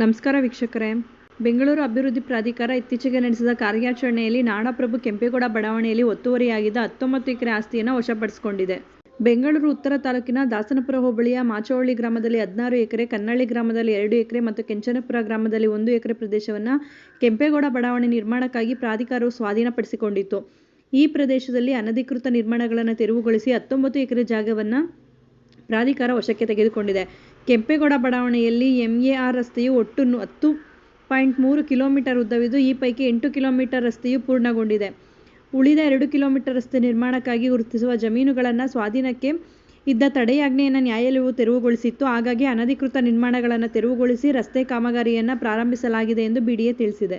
ನಮಸ್ಕಾರ ವೀಕ್ಷಕರೇ. ಬೆಂಗಳೂರು ಅಭಿವೃದ್ಧಿ ಪ್ರಾಧಿಕಾರ ಇತ್ತೀಚೆಗೆ ನಡೆಸಿದ ಕಾರ್ಯಾಚರಣೆಯಲ್ಲಿ ನಾಡಪ್ರಭು ಕೆಂಪೇಗೌಡ ಬಡಾವಣೆಯಲ್ಲಿ ಒತ್ತುವರಿಯಾಗಿದ್ದ ಹತ್ತೊಂಬತ್ತು ಎಕರೆ ಆಸ್ತಿಯನ್ನು ವಶಪಡಿಸಿಕೊಂಡಿದೆ. ಬೆಂಗಳೂರು ಉತ್ತರ ತಾಲೂಕಿನ ದಾಸನಪುರ ಹೋಬಳಿಯ ಮಾಚವಳ್ಳಿ ಗ್ರಾಮದಲ್ಲಿ ಹದಿನಾರು ಎಕರೆ, ಕನ್ನಳ್ಳಿ ಗ್ರಾಮದಲ್ಲಿ ಎರಡು ಎಕರೆ ಮತ್ತು ಕೆಂಚನಪುರ ಗ್ರಾಮದಲ್ಲಿ ಒಂದು ಎಕರೆ ಪ್ರದೇಶವನ್ನು ಕೆಂಪೇಗೌಡ ಬಡಾವಣೆ ನಿರ್ಮಾಣಕ್ಕಾಗಿ ಪ್ರಾಧಿಕಾರವು ಸ್ವಾಧೀನಪಡಿಸಿಕೊಂಡಿತ್ತು. ಈ ಪ್ರದೇಶದಲ್ಲಿ ಅನಧಿಕೃತ ನಿರ್ಮಾಣಗಳನ್ನು ತೆರವುಗೊಳಿಸಿ ಹತ್ತೊಂಬತ್ತು ಎಕರೆ ಜಾಗವನ್ನು ಪ್ರಾಧಿಕಾರ ವಶಕ್ಕೆ ತೆಗೆದುಕೊಂಡಿದೆ. ಕೆಂಪೇಗೌಡ ಬಡಾವಣೆಯಲ್ಲಿ ಎಂಎಆರ್ ರಸ್ತೆಯು ಒಟ್ಟು ಹತ್ತು ಪಾಯಿಂಟ್ ಮೂರು ಕಿಲೋಮೀಟರ್ ಉದ್ದವಿದ್ದು, ಈ ಪೈಕಿ ಎಂಟು ಕಿಲೋಮೀಟರ್ ರಸ್ತೆಯು ಪೂರ್ಣಗೊಂಡಿದೆ. ಉಳಿದ ಎರಡು ಕಿಲೋಮೀಟರ್ ರಸ್ತೆ ನಿರ್ಮಾಣಕ್ಕಾಗಿ ಗುರುತಿಸುವ ಜಮೀನುಗಳನ್ನು ಸ್ವಾಧೀನಕ್ಕೆ ಇದ್ದ ತಡೆಯಾಜ್ಞೆಯನ್ನು ನ್ಯಾಯಾಲಯವು ತೆರವುಗೊಳಿಸಿತ್ತು. ಹಾಗಾಗಿ ಅನಧಿಕೃತ ನಿರ್ಮಾಣಗಳನ್ನು ತೆರವುಗೊಳಿಸಿ ರಸ್ತೆ ಕಾಮಗಾರಿಯನ್ನು ಪ್ರಾರಂಭಿಸಲಾಗಿದೆ ಎಂದು ಬಿಡಿಎ ತಿಳಿಸಿದೆ.